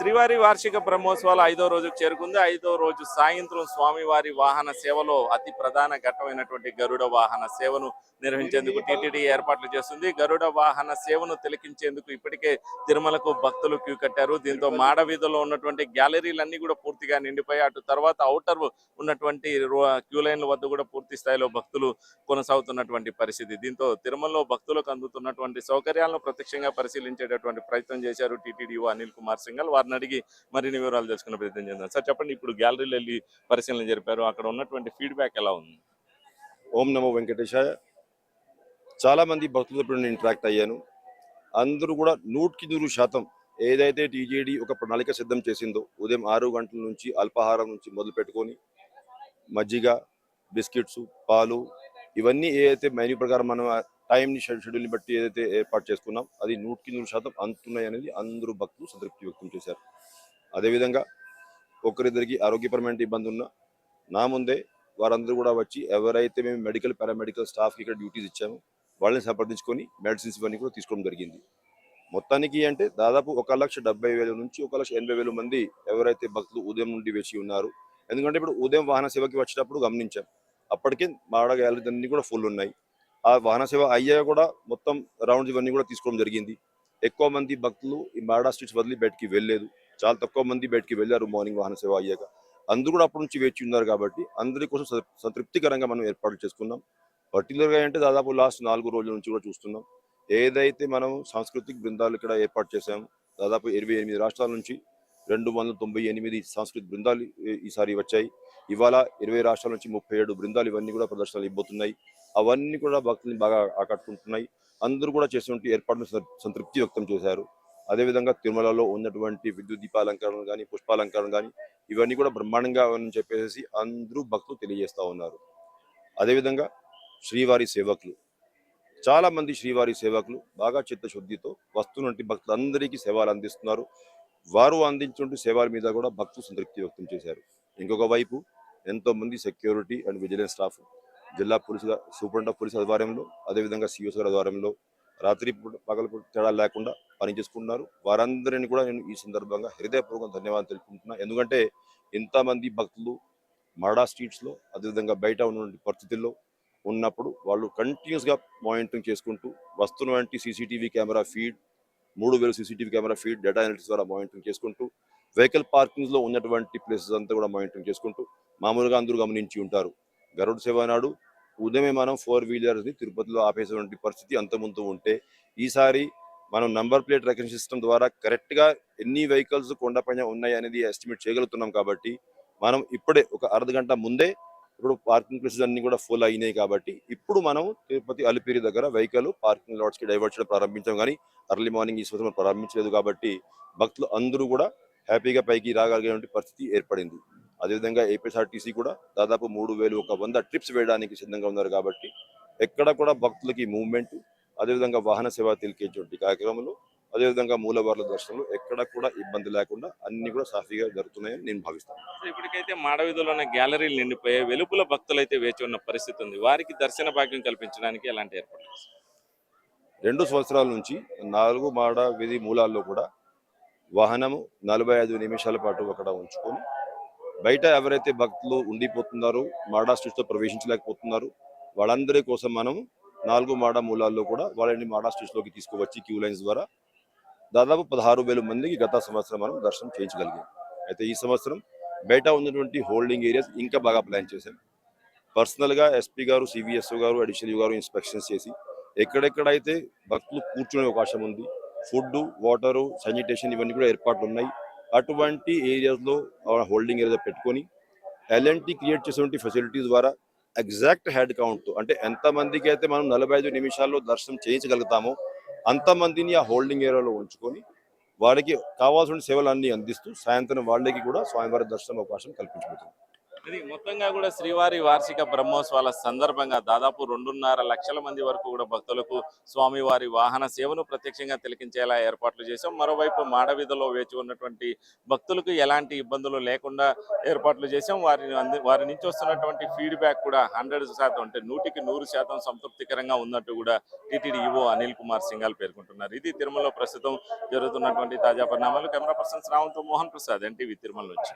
శ్రీవారి వార్షిక బ్రహ్మోత్సవాలు ఐదో రోజుకు చేరుకుంది. ఐదో రోజు సాయంత్రం స్వామివారి వాహన సేవలో అతి ప్రధాన ఘట్టమైనటువంటి గరుడ వాహన సేవను నిర్వహించేందుకు టీటీడీ ఏర్పాట్లు చేస్తుంది. గరుడ వాహన సేవను తిలకించేందుకు ఇప్పటికే తిరుమలకు భక్తులు క్యూ కట్టారు. దీంతో మాడ వీధిలో ఉన్నటువంటి గ్యాలరీలన్నీ కూడా పూర్తిగా నిండిపోయి అటు తర్వాత అవుటర్ ఉన్నటువంటి క్యూ లైన్ల వద్ద కూడా పూర్తి స్థాయిలో భక్తులు కొనసాగుతున్నటువంటి పరిస్థితి. దీంతో తిరుమలలో భక్తులకు అందుతున్నటువంటి సౌకర్యాలను ప్రత్యక్షంగా పరిశీలించేటటువంటి ప్రయత్నం చేశారు టీటీడీ అనిల్ కుమార్ సింగల్. వారిని అడిగి మరిన్ని వివరాలు తెలుసుకునే ప్రయత్నం చేద్దాం. సార్ చెప్పండి ఇప్పుడు గ్యాలరీలో వెళ్ళి పరిశీలన జరిపారు. అక్కడ ఉన్నటువంటి ఫీడ్బ్యాక్ ఎలా ఉంది? ఓం నమో వెంకటేశాయ. చాలామంది భక్తులతో నేను ఇంటరాక్ట్ అయ్యాను. అందరూ కూడా నూటికి నూరు శాతం ఏదైతే టీజేడీ ఒక ప్రణాళిక సిద్ధం చేసిందో ఉదయం ఆరు గంటల నుంచి అల్పాహారం నుంచి మొదలు పెట్టుకొని మజ్జిగ బిస్కెట్స్ పాలు ఇవన్నీ ఏదైతే మెన్యూ ప్రకారం మనం టైంని షెడ్యూల్ని బట్టి ఏదైతే ఏర్పాటు చేసుకున్నాం అది నూటికి నూరు శాతం అందుతున్నాయి అనేది అందరూ భక్తులు సంతృప్తి వ్యక్తం చేశారు. అదేవిధంగా ఒకరిద్దరికి ఆరోగ్యపరమైన ఇబ్బంది ఉన్నా నా ముందే వారందరూ కూడా వచ్చి ఎవరైతే మేము మెడికల్ పారామెడికల్ స్టాఫ్కి ఇక్కడ డ్యూటీస్ ఇచ్చామో వాళ్ళని సంప్రదించుకొని మెడిసిన్స్ ఇవన్నీ కూడా తీసుకోవడం జరిగింది. మొత్తానికి అంటే దాదాపు ఒక లక్ష డెబ్బై వేల నుంచి ఒక లక్ష ఎనభై వేల మంది ఎవరైతే భక్తులు ఉదయం నుండి వేచి ఉన్నారు ఎందుకంటే ఇప్పుడు ఉదయం వాహన సేవకి వచ్చేటప్పుడు గమనించాం. అప్పటికే మాడ గ్యాలరీ అన్ని కూడా ఫుల్ ఉన్నాయి. ఆ వాహన సేవ అయ్యాక కూడా మొత్తం రౌండ్స్ ఇవన్నీ కూడా తీసుకోవడం జరిగింది. ఎక్కువ మంది భక్తులు ఈ మాడా స్ట్రీట్స్ వదిలి బయటికి వెళ్ళలేదు. చాలా తక్కువ మంది బయటికి వెళ్ళారు మార్నింగ్ వాహన సేవ అయ్యాక. అందరూ కూడా అప్పటి నుంచి వేచి ఉన్నారు కాబట్టి అందరి కోసం సంతృప్తికరంగా మనం ఏర్పాట్లు చేసుకున్నాం. పర్టికులర్గా అంటే దాదాపు లాస్ట్ నాలుగు రోజుల నుంచి కూడా చూస్తున్నాం. ఏదైతే మనం సాంస్కృతిక బృందాలు ఇక్కడ ఏర్పాటు చేశాం దాదాపు ఇరవై ఎనిమిది రాష్ట్రాల నుంచి రెండు వందల తొంభై ఎనిమిది సాంస్కృతిక బృందాలు ఈసారి వచ్చాయి. ఇవాళ ఇరవై రాష్ట్రాల నుంచి ముప్పై ఏడు బృందాలు ఇవన్నీ కూడా ప్రదర్శనలు ఇవ్వబోతున్నాయి. అవన్నీ కూడా భక్తుల్ని బాగా ఆకట్టుకుంటున్నాయి. అందరూ కూడా చేసినటువంటి ఏర్పాటును సంతృప్తి వ్యక్తం చేశారు. అదేవిధంగా తిరుమలలో ఉన్నటువంటి విద్యుత్ దీపాలంకరణ కానీ పుష్పాలంకరణ కానీ ఇవన్నీ కూడా బ్రహ్మాండంగా అని చెప్పేసి అందరూ భక్తులు తెలియజేస్తూ ఉన్నారు. అదేవిధంగా శ్రీవారి సేవకులు. చాలా మంది శ్రీవారి సేవకులు బాగా చిత్తశుద్ధితో వస్తున్నటువంటి భక్తులందరికీ సేవలు అందిస్తున్నారు. వారు అందించిన సేవల మీద కూడా భక్తులు సంతృప్తి వ్యక్తం చేశారు. ఇంకొక వైపు ఎంతో మంది సెక్యూరిటీ అండ్ విజిలెన్స్ స్టాఫ్ జిల్లా పోలీసు సూపరింట్ ఆఫ్ పోలీస్ ఆధ్వర్యంలో అదేవిధంగా సిఓస్ గారి ఆధ్వర్యంలో రాత్రి పూట పగల తేడా లేకుండా పనిచేసుకుంటున్నారు. వారందరిని కూడా నేను ఈ సందర్భంగా హృదయపూర్వక ధన్యవాదాలు తెలుపుకుంటున్నా. ఎందుకంటే ఇంతమంది భక్తులు మరడా స్ట్రీట్స్లో అదేవిధంగా బయట ఉన్నటువంటి పరిస్థితుల్లో ఉన్నప్పుడు వాళ్ళు కంటిన్యూస్గా మానిటరింగ్ చేసుకుంటూ వస్తున్నటువంటి సీసీటీవీ కెమెరా ఫీడ్ మూడు వేలు CCTV camera feed data analytics ద్వారా మానిటరింగ్ చేసుకుంటూ వెహికల్ పార్కింగ్స్లో ఉన్నటువంటి ప్లేసెస్ అంతా కూడా మానిటరింగ్ చేసుకుంటూ మామూలుగా అందరూ గమనించి ఉంటారు. గరుడ సేవ నాడు ఉదయమే మనం ఫోర్ వీలర్స్ని తిరుపతిలో ఆపేసేటువంటి పరిస్థితి అంతముందు ఉంటే ఈసారి మనం నంబర్ ప్లేట్ రికగ్నిషన్ సిస్టమ్ ద్వారా కరెక్ట్గా ఎన్ని వెహికల్స్ కొండపైన ఉన్నాయి అనేది ఎస్టిమేట్ చేయగలుగుతున్నాం కాబట్టి మనం ఇప్పుడే ఒక అర్ధ గంట ముందే ఇప్పుడు పార్కింగ్ ప్లేసెస్ అన్ని కూడా ఫుల్ అయినాయి కాబట్టి ఇప్పుడు మనం తిరుపతి అలిపిరి దగ్గర వెహికల్ పార్కింగ్ లాట్స్కి డైవర్ట్ చేయడం ప్రారంభించాం కానీ అర్లీ మార్నింగ్ ఈ సంవత్సరం ప్రారంభించలేదు కాబట్టి భక్తులు అందరూ కూడా హ్యాపీగా పైకి రాగలిగే పరిస్థితి ఏర్పడింది. అదేవిధంగా ఏపీఎస్ఆర్టీసీ కూడా దాదాపు మూడు వేలు ఒక వంద ట్రిప్స్ వేయడానికి సిద్ధంగా ఉన్నారు కాబట్టి ఎక్కడ కూడా భక్తులకి మూవ్మెంట్ అదేవిధంగా వాహన సేవ తెలికేటువంటి కార్యక్రమంలో అదేవిధంగా మూలవార్ల దర్శనంలో ఎక్కడ కూడా ఇబ్బంది లేకుండా అన్ని కూడా సాఫీగా జరుగుతున్నాయని నేను భావిస్తాను. ఇప్పటికైతే మాడవీధిలోనే గ్యాలరీలు నిండిపోయాయి. వెలుపుల భక్తులు అయితే వేచి ఉన్న పరిస్థితి ఉంది. వారికి దర్శన భాగ్యం కల్పించడానికి ఎలాంటి ఏర్పాట్లు? రెండు సంవత్సరాల నుంచి నాలుగు మాడ వీధి మూలాల్లో కూడా వాహనము నలభై ఐదు నిమిషాల పాటు అక్కడ ఉంచుకొని బయట ఎవరైతే భక్తులు ఉండిపోతున్నారో మాడా స్టేజ్తో ప్రవేశించలేకపోతున్నారు వాళ్ళందరి కోసం మనం నాలుగు మాడా మూలాల్లో కూడా వాళ్ళని మాడా స్టేజ్లోకి తీసుకువచ్చి క్యూ లైన్స్ ద్వారా దాదాపు పదహారు వేల మందికి గత సంవత్సరం మనం దర్శనం చేయించగలిగాం. అయితే ఈ సంవత్సరం బయట ఉన్నటువంటి హోల్డింగ్ ఏరియాస్ ఇంకా బాగా ప్లాన్ చేశాం. పర్సనల్గా ఎస్పీ గారు సివిఎస్ఓ గారు అడిషనల్ గారు ఇన్స్పెక్షన్స్ చేసి ఎక్కడెక్కడైతే భక్తులు కూర్చునే అవకాశం ఉంది ఫుడ్ వాటరు శానిటేషన్ ఇవన్నీ కూడా ఏర్పాట్లు ఉన్నాయి అటువంటి ఏరియాస్లో హోల్డింగ్ ఏరియా పెట్టుకొని ఎల్ఎన్టీ క్రియేట్ చేసినటువంటి ఫెసిలిటీస్ ద్వారా ఎగ్జాక్ట్ హెడ్ కౌంట్తో అంటే ఎంతమందికి అయితే మనం నలభై ఐదు నిమిషాల్లో దర్శనం చేయించగలుగుతామో అంతమందిని ఆ హోల్డింగ్ ఏరియాలో ఉంచుకొని వాళ్ళకి కావాల్సిన సేవలన్నీ అందిస్తూ సాయంత్రం వాళ్ళకి కూడా స్వామివారి దర్శనం అవకాశం కల్పించబడుతుంది. ఇది మొత్తంగా కూడా శ్రీవారి వార్షిక బ్రహ్మోత్సవాల సందర్భంగా దాదాపు రెండున్నర లక్షల మంది వరకు కూడా భక్తులకు స్వామివారి వాహన సేవను ప్రత్యక్షంగా తిలకించేలా ఏర్పాట్లు చేశాం. మరోవైపు మాడవీధిలో వేచి ఉన్నటువంటి భక్తులకు ఎలాంటి ఇబ్బందులు లేకుండా ఏర్పాట్లు చేశాం. వారి వారి నుంచి వస్తున్నటువంటి ఫీడ్బ్యాక్ కూడా హండ్రెడ్ శాతం అంటే నూటికి నూరు శాతం సంతృప్తికరంగా ఉన్నట్టు కూడా టీటీడీ ఈవో అనిల్ కుమార్ సింగాల్ పేర్కొంటున్నారు. ఇది తిరుమలలో ప్రస్తుతం జరుగుతున్నటువంటి తాజా పరిణామాలు. కెమెరా పర్సన్ రావంతో మోహన్ ప్రసాద్ ఎన్టీవీ తిరుమల నుంచి.